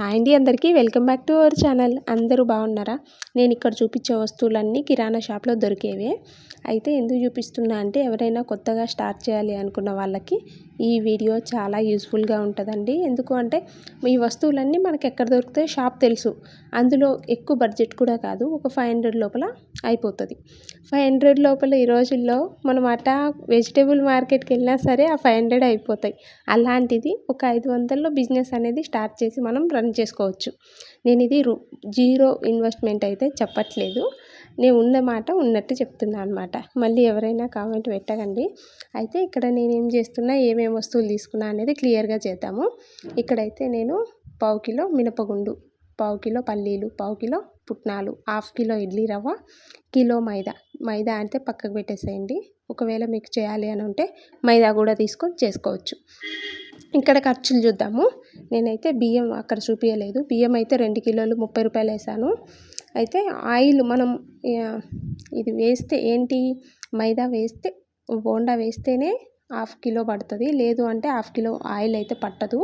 Hi అండి అందరికీ. Welcome back to our channel. అందరూ బాగున్నారా? నేను ఇక్కడ చూపించే వస్తువులన్నీ కిరాణా షాప్లో దొరికేవే. అయితే ఎందుకు చూపిస్తున్నా అంటే ఎవరైనా కొత్తగా స్టార్ట్ చేయాలి అనుకున్న వాళ్ళకి ఈ వీడియో చాలా యూస్ఫుల్గా ఉంటుందండి. ఎందుకు అంటే ఈ వస్తువులన్నీ మనకి ఎక్కడ దొరుకుతాయి షాప్ తెలుసు. అందులో ఎక్కువ బడ్జెట్ కూడా కాదు. ఒక ఫైవ్ హండ్రెడ్ లోపల అయిపోతుంది. ఫైవ్ హండ్రెడ్ లోపల ఈ రోజుల్లో మనం అటా వెజిటేబుల్ మార్కెట్కి వెళ్ళినా సరే ఆ ఫైవ్ హండ్రెడ్ అయిపోతాయి. అలాంటిది ఒక ఐదు వందల్లో బిజినెస్ అనేది స్టార్ట్ చేసి మనం రన్ చేసుకోవచ్చు. నేను ఇది జీరో ఇన్వెస్ట్మెంట్ అయితే చెప్పట్లేదు. నేను ఉన్న మాట ఉన్నట్టు చెప్తున్నా అనమాట మళ్ళీ ఎవరైనా కామెంట్ పెట్టకండి. అయితే ఇక్కడ నేను ఏం చేస్తున్నా ఏమేమి వస్తువులు తీసుకున్నా అనేది క్లియర్గా చేద్దాము. ఇక్కడైతే నేను పావు కిలో మినపగుండు పావు కిలో పల్లీలు పావు కిలో పుట్నాలు హాఫ్ కిలో ఇడ్లీ రవ్వ కిలో మైదా. మైదా అంటే పక్కకు పెట్టేసేయండి. ఒకవేళ మీకు చేయాలి అని ఉంటే మైదా కూడా తీసుకొని చేసుకోవచ్చు. ఇక్కడ ఖర్చులు చూద్దాము. నేనైతే బియ్యం అక్కడ చూపించలేదు బియ్యం అయితే రెండు కిలోలు ముప్పై రూపాయలు వేసాను. అయితే ఆయిల్ మనం ఇది వేస్తే ఏంటి? మైదా వేస్తే బోండా వేస్తేనే హాఫ్ కిలో పడుతుంది. లేదు అంటే హాఫ్ కిలో ఆయిల్ అయితే పట్టదు.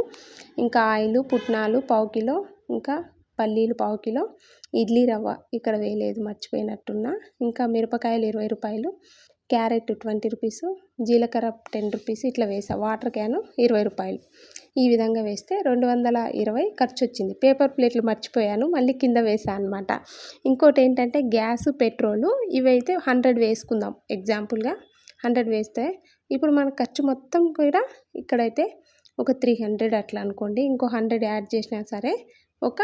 ఇంకా ఆయిల్ పుట్నాలు పావు కిలో ఇంకా పల్లీలు పావు కిలో ఇడ్లీ రవ్వ ఇక్కడ వేయలేదు మర్చిపోయినట్టున్నా. ఇంకా మిరపకాయలు ఇరవై రూపాయలు. క్యారెట్ ట్వంటీ రూపీస్ జీలకర్ర టెన్ రూపీస్ ఇట్లా వేసా. వాటర్ క్యాను ఇరవై రూపాయలు. ఈ విధంగా వేస్తే రెండు వందల ఇరవై ఖర్చు వచ్చింది. పేపర్ ప్లేట్లు మర్చిపోయాను. మళ్ళీ కింద వేసాను అనమాట ఇంకోటి ఏంటంటే గ్యాస్ పెట్రోలు ఇవైతే హండ్రెడ్ వేసుకుందాం. ఎగ్జాంపుల్గా హండ్రెడ్ వేస్తే ఇప్పుడు మన ఖర్చు మొత్తం కూడా ఇక్కడైతే ఒక త్రీ హండ్రెడ్ అట్లా అనుకోండి. ఇంకో హండ్రెడ్ యాడ్ చేసినా సరే ఒక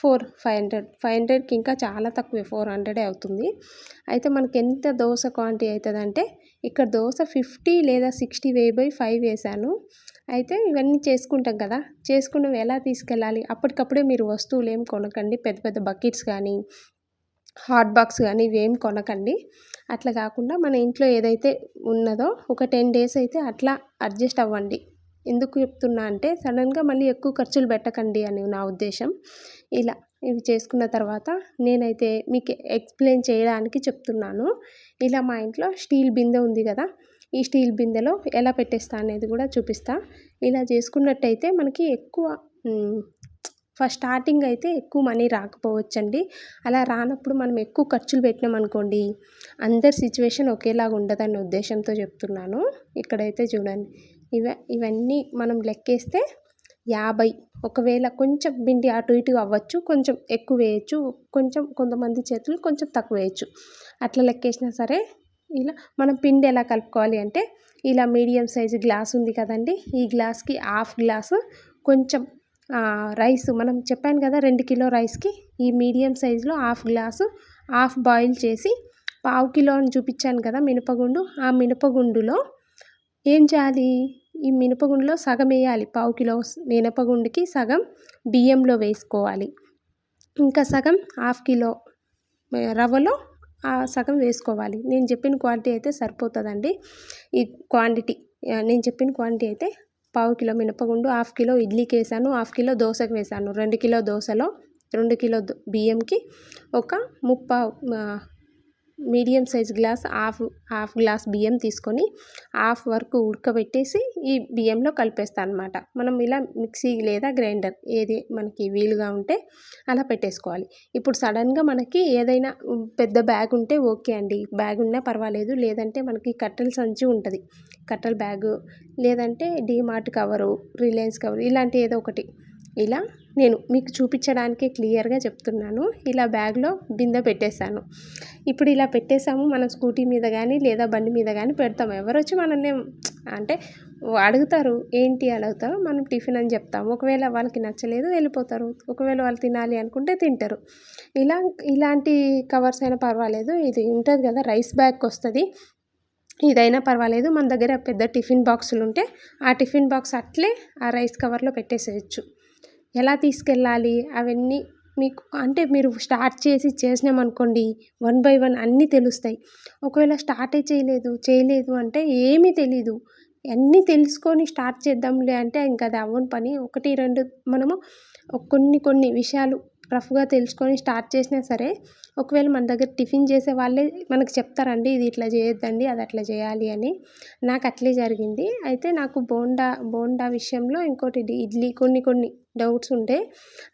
ఫోర్ ఫైవ్ హండ్రెడ్ ఫైవ్ హండ్రెడ్కి ఇంకా చాలా తక్కువే ఫోర్ హండ్రెడే అవుతుంది. అయితే మనకి ఎంత దోశ క్వాంటిటీ అవుతుంది అంటే ఇక్కడ దోశ ఫిఫ్టీ లేదా సిక్స్టీ వే బై ఫైవ్ వేసాను. అయితే ఇవన్నీ చేసుకుంటాం కదా చేసుకున్నవి ఎలా తీసుకెళ్ళాలి? అప్పటికప్పుడే మీరు వస్తువులు ఏం కొనకండి పెద్ద పెద్ద బకెట్స్ కానీ హాట్ బాక్స్ కానీ ఇవేం కొనకండి. అట్లా కాకుండా మన ఇంట్లో ఏదైతే ఉన్నదో ఒక టెన్ డేస్ అయితే అట్లా అడ్జస్ట్ అవ్వండి. ఎందుకు చెప్తున్నా అంటే సడన్గా మళ్ళీ ఎక్కువ ఖర్చులు పెట్టకండి అని నా ఉద్దేశం. ఇలా ఇవి చేసుకున్న తర్వాత నేనైతే మీకు ఎక్స్ప్లెయిన్ చేయడానికి చెప్తున్నాను. ఇలా మా ఇంట్లో స్టీల్ బిందె ఉంది కదా ఈ స్టీల్ బిందెలో ఎలా పెట్టేస్తా అనేది కూడా చూపిస్తా. ఇలా చేసుకున్నట్టయితే మనకి ఎక్కువ ఫస్ట్ స్టార్టింగ్ అయితే ఎక్కువ మనీ రాకపోవచ్చండి. అలా రానప్పుడు మనం ఎక్కువ ఖర్చులు పెట్టినాం అనుకోండి అందరి సిచ్యువేషన్ ఒకేలాగా ఉండదన్న ఉద్దేశంతో చెప్తున్నాను. ఇక్కడైతే చూడండి. ఇవ ఇవన్నీ మనం లెక్కేస్తే యాభై. ఒకవేళ కొంచెం పిండి అటు ఇటు అవ్వచ్చు కొంచెం ఎక్కువ వేయచ్చు కొంచెం కొంతమంది చేతులు కొంచెం తక్కువ వేయచ్చు. అట్లా లెక్కేసినా సరే ఇలా మనం పిండి ఎలా కలుపుకోవాలి అంటే ఇలా మీడియం సైజు గ్లాస్ ఉంది కదండి ఈ గ్లాస్కి హాఫ్ గ్లాసు కొంచెం రైస్ మనం చెప్పాను కదా రెండు కిలో రైస్కి ఈ మీడియం సైజులో హాఫ్ గ్లాసు హాఫ్ బాయిల్ చేసి పావు కిలో అని చూపించాను కదా మినపగుండు ఆ మినపగుండులో ఏం చేయాలి? ఈ మినపగుండులో సగం వేయాలి. పావు కిలో మినపగుండుకి సగం బియ్యంలో వేసుకోవాలి. ఇంకా సగం హాఫ్ కిలో రవ్వలో సగం వేసుకోవాలి. నేను చెప్పిన క్వాంటిటీ అయితే సరిపోతుందండి. ఈ క్వాంటిటీ నేను చెప్పిన క్వాంటిటీ అయితే పావు కిలో మినపగుండు హాఫ్ కిలో ఇడ్లీకి వేసాను హాఫ్ కిలో దోశకు వేసాను. రెండు కిలో దోశలో రెండు కిలో బియ్యంకి ఒక ముప్పావు medium size glass half half glass బియ్యం తీసుకొని హాఫ్ వరకు ఉడకబెట్టేసి ఈ బియ్యంలో కలిపేస్తాను అనమాట మనం ఇలా మిక్సీ లేదా గ్రైండర్ ఏది మనకి వీలుగా ఉంటే అలా పెట్టేసుకోవాలి. ఇప్పుడు సడన్గా మనకి ఏదైనా పెద్ద బ్యాగ్ ఉంటే ఓకే అండి. బ్యాగ్ ఉన్నా పర్వాలేదు. లేదంటే మనకి కట్టెల సంచి ఉంటుంది. కట్టెల బ్యాగు లేదంటే డీమార్ట్ కవరు రిలయన్స్ కవర్ ఇలాంటి ఏదో ఒకటి. ఇలా నేను మీకు చూపించడానికి క్లియర్గా చెప్తున్నాను. ఇలా బ్యాగ్లో బిందె పెట్టేశాను. ఇప్పుడు ఇలా పెట్టేసాము మనం స్కూటీ మీద కానీ లేదా బండి మీద కానీ పెడతాము ఎవరు వచ్చి మనల్ని అంటే అడుగుతారు ఏంటి? అడుగుతారు. మనం టిఫిన్ అని చెప్తాము. ఒకవేళ వాళ్ళకి నచ్చలేదు వెళ్ళిపోతారు. ఒకవేళ వాళ్ళు తినాలి అనుకుంటే తింటారు. ఇలా ఇలాంటి కవర్స్ అయినా పర్వాలేదు. ఇది ఉంటుంది కదా రైస్ బ్యాగ్ వస్తుంది. ఇదైనా పర్వాలేదు. మన దగ్గర పెద్ద టిఫిన్ బాక్సులు ఉంటే ఆ టిఫిన్ బాక్స్ అట్లే ఆ రైస్ కవర్లో పెట్టేసేయచ్చు. ఎలా తీసుకెళ్ళాలి? అవన్నీ మీకు అంటే మీరు స్టార్ట్ చేసి చేసినామనుకోండి వన్ బై వన్ అన్నీ తెలుస్తాయి. ఒకవేళ స్టార్టే చేయలేదు చేయలేదు అంటే ఏమీ తెలీదు. అన్నీ తెలుసుకొని స్టార్ట్ చేద్దాంలే అంటే ఇంకా అది అవ్వని పని. ఒకటి రెండు మనము కొన్ని కొన్ని విషయాలు రఫ్గా తెలుసుకొని స్టార్ట్ చేసినా సరే ఒకవేళ మన దగ్గర టిఫిన్ చేసే వాళ్ళే మనకు చెప్తారండి ఇది ఇట్లా చేయొద్దండి అది అట్లా చేయాలి అని. నాకు అట్లే జరిగింది. అయితే నాకు బోండా బోండా విషయంలో ఇంకోటి ఇడ్లీ కొన్ని కొన్ని డౌట్స్ ఉండే.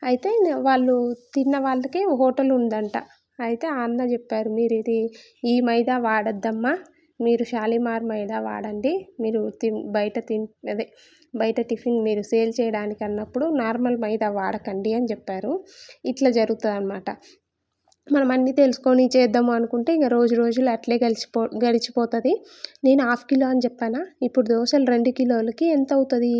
అయితే వాళ్ళు తిన్న వాళ్ళకి హోటల్ ఉందంట. అయితే ఆ అన్న చెప్పారు మీరు ఇది ఈ మైదా వాడద్దమ్మా మీరు షాలిమార్ మైదా వాడండి. మీరు తిన్ బయట తిన్ అదే బయట టిఫిన్ మీరు సేల్ చేయడానికి అన్నప్పుడు నార్మల్ మైదా వాడకండి అని చెప్పారు. ఇట్లా జరుగుతుంది అనమాట మనం అన్నీ తెలుసుకొని చేద్దాము అనుకుంటే ఇంకా రోజు రోజులు అట్లే గడిచిపో గడిచిపోతుంది. నేను హాఫ్ కిలో అని చెప్పానా? ఇప్పుడు దోశలు రెండు కిలోలకి ఎంత అవుతుంది?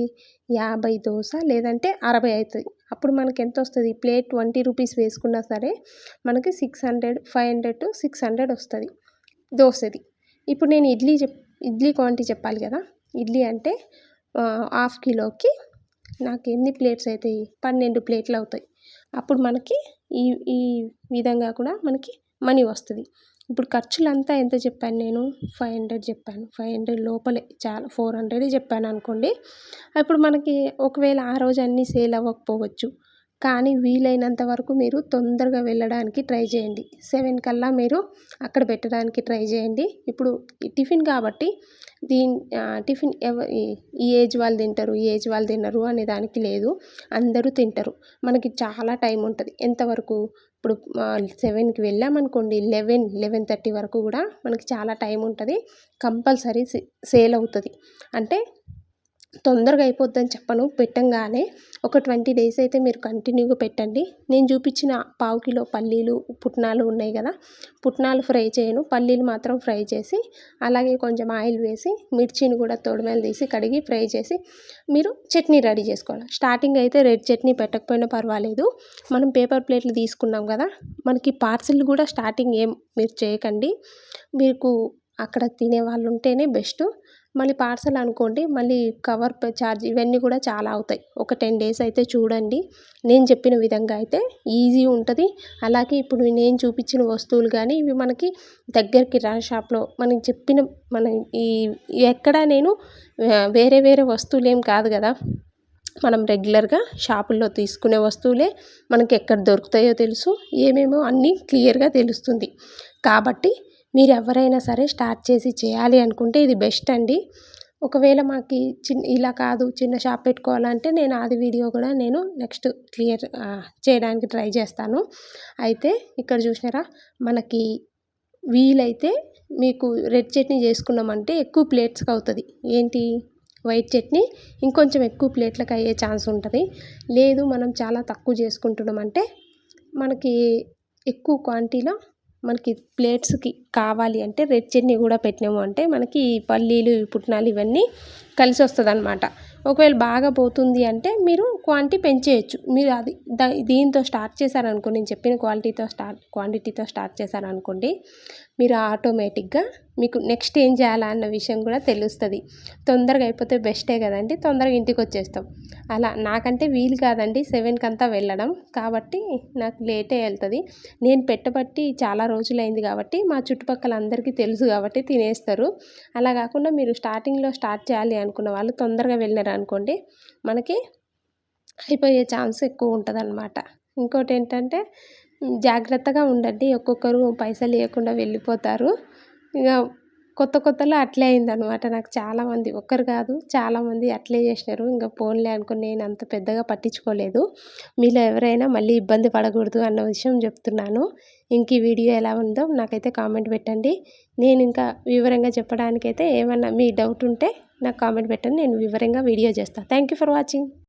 యాభై దోశ లేదంటే అరవై అవుతుంది. అప్పుడు మనకి ఎంత వస్తుంది? ప్లేట్ ట్వంటీ రూపీస్ వేసుకున్నా సరే మనకి six hundred five hundred to six hundred వస్తుంది. దోశది. ఇప్పుడు నేను ఇడ్లీ చెప్ ఇడ్లీ క్వాంటిటీ చెప్పాలి కదా. ఇడ్లీ అంటే హాఫ్ కిలోకి నాకు ఎన్ని ప్లేట్స్ అవుతాయి పన్నెండు ప్లేట్లు అవుతాయి. అప్పుడు మనకి ఈ ఈ విధంగా కూడా మనకి మనీ వస్తుంది. ఇప్పుడు ఖర్చులంతా ఎంత చెప్పాను నేను? ఫైవ్ హండ్రెడ్ చెప్పాను. ఫైవ్ హండ్రెడ్ లోపలే. చాలా ఫోర్ హండ్రెడ్ చెప్పాను అనుకోండి. అప్పుడు మనకి ఒకవేళ ఆ రోజు అన్నీ సేల్ అవ్వకపోవచ్చు. కానీ వీలైనంత వరకు మీరు తొందరగా వెళ్ళడానికి ట్రై చేయండి. సెవెన్ కల్లా మీరు అక్కడ పెట్టడానికి ట్రై చేయండి. ఇప్పుడు టిఫిన్ కాబట్టి దీని టిఫిన్ ఎవ ఈ ఏజ్ వాళ్ళు తింటారు ఈ ఏజ్ వాళ్ళు తినరు అనే దానికి లేదు. అందరూ తింటారు. మనకి చాలా టైం ఉంటుంది. ఎంతవరకు ఇప్పుడు సెవెన్కి వెళ్ళామనుకోండి లెవెన్ లెవెన్ థర్టీ వరకు కూడా మనకి చాలా టైం ఉంటుంది. కంపల్సరీ సేల్ అవుతుంది. అంటే తొందరగా అయిపోద్దని చెప్పను పెట్టంగానే ఒక ట్వంటీ డేస్ అయితే మీరు కంటిన్యూగా పెట్టండి. నేను చూపించిన పావు కిలో పల్లీలు పుట్నాలు ఉన్నాయి కదా పుట్నాలు ఫ్రై చేయను. పల్లీలు మాత్రం ఫ్రై చేసి అలాగే కొంచెం ఆయిల్ వేసి మిర్చిని కూడా తొడిమేలు తీసి కడిగి ఫ్రై చేసి మీరు చట్నీ రెడీ చేసుకోవాలి. స్టార్టింగ్ అయితే రెడ్ చట్నీ పెట్టకపోయినా పర్వాలేదు. మనం పేపర్ ప్లేట్లు తీసుకున్నాం కదా మనకి పార్సిల్ కూడా స్టార్టింగ్ ఏం మీరు చేయకండి. మీకు అక్కడ తినే వాళ్ళు ఉంటేనే బెస్ట్. మళ్ళీ పార్సల్ అనుకోండి మళ్ళీ కవర్ ఛార్జ్ ఇవన్నీ కూడా చాలా అవుతాయి. ఒక టెన్ డేస్ అయితే చూడండి. నేను చెప్పిన విధంగా అయితే ఈజీ ఉంటుంది. అలాగే ఇప్పుడు నేను చూపించిన వస్తువులు కానీ ఇవి మనకి దగ్గర కిరాణా షాప్లో మనకి చెప్పిన మన ఈ ఎక్కడ నేను వేరే వేరే వస్తువులు ఏం కాదు కదా. మనం రెగ్యులర్గా షాపుల్లో తీసుకునే వస్తువులే మనకి ఎక్కడ దొరుకుతాయో తెలుసు. ఏమేమో అన్నీ క్లియర్గా తెలుస్తుంది. కాబట్టి మీరు ఎవరైనా సరే స్టార్ట్ చేసి చేయాలి అనుకుంటే ఇది బెస్ట్ అండి. ఒకవేళ మాకు చిన్న ఇలా కాదు చిన్న షాప్ పెట్టుకోవాలంటే నేను అది వీడియో కూడా నేను నెక్స్ట్ క్లియర్ చేయడానికి ట్రై చేస్తాను. అయితే ఇక్కడ చూసినారా మనకి వీలైతే మీకు రెడ్ చట్నీ చేసుకున్నామంటే ఎక్కువ ప్లేట్స్కి అవుతుంది. ఏంటి? వైట్ చట్నీ ఇంకొంచెం ఎక్కువ ప్లేట్లకు అయ్యే ఛాన్స్ ఉంటుంది. లేదు మనం చాలా తక్కువ చేసుకుంటున్నామంటే మనకి ఎక్కువ క్వాంటిటీలో మనకి ప్లేట్స్కి కావాలి అంటే రెడ్ చట్నీ కూడా పెట్టినాము అంటే మనకి పల్లీలు పుట్నాలు ఇవన్నీ కలిసి వస్తుంది అనమాట ఒకవేళ బాగా పోతుంది అంటే మీరు క్వాంటిటీ పెంచేయచ్చు. మీరు అది దీంతో స్టార్ట్ చేశారనుకోండి నేను చెప్పిన క్వాలిటీతో స్టార్ట్ క్వాంటిటీతో స్టార్ట్ చేశారనుకోండి మీరు ఆటోమేటిక్గా మీకు నెక్స్ట్ ఏం చేయాలా అన్న విషయం కూడా తెలుస్తుంది. తొందరగా అయిపోతే బెస్టే కదండి తొందరగా ఇంటికి వచ్చేస్తాం. అలా నాకంటే వీలు కాదండి సెవెన్కి అంతా వెళ్ళడం. కాబట్టి నాకు లేటే వెళ్తుంది. నేను పెట్టబట్టి చాలా రోజులైంది కాబట్టి మా చుట్టుపక్కల అందరికీ తెలుసు కాబట్టి తినేస్తారు. అలా కాకుండా మీరు స్టార్టింగ్లో స్టార్ట్ చేయాలి అనుకున్న వాళ్ళు తొందరగా వెళ్ళినారు అనుకోండి మనకి అయిపోయే ఛాన్స్ ఎక్కువ ఉంటుంది అన్నమాట ఇంకోటి ఏంటంటే జాగ్రత్తగా ఉండండి. ఒక్కొక్కరు పైసలు ఇవ్వకుండా వెళ్ళిపోతారు. ఇక కొత్త కొత్తలో అట్లే అయిందనమాట నాకు చాలామంది ఒక్కరు కాదు చాలామంది అట్లే చేసినారు. ఇంకా పోన్లే అనుకుని నేను అంత పెద్దగా పట్టించుకోలేదు. మీలో ఎవరైనా మళ్ళీ ఇబ్బంది పడకూడదు అన్న విషయం చెప్తున్నాను. ఇంక ఈ వీడియో ఎలా ఉందో నాకైతే కామెంట్ పెట్టండి. నేను ఇంకా వివరంగా చెప్పడానికైతే ఏమన్నా మీ డౌట్ ఉంటే నాకు కామెంట్ పెట్టండి. నేను వివరంగా వీడియో చేస్తాను థ్యాంక్ యూ ఫర్ వాచింగ్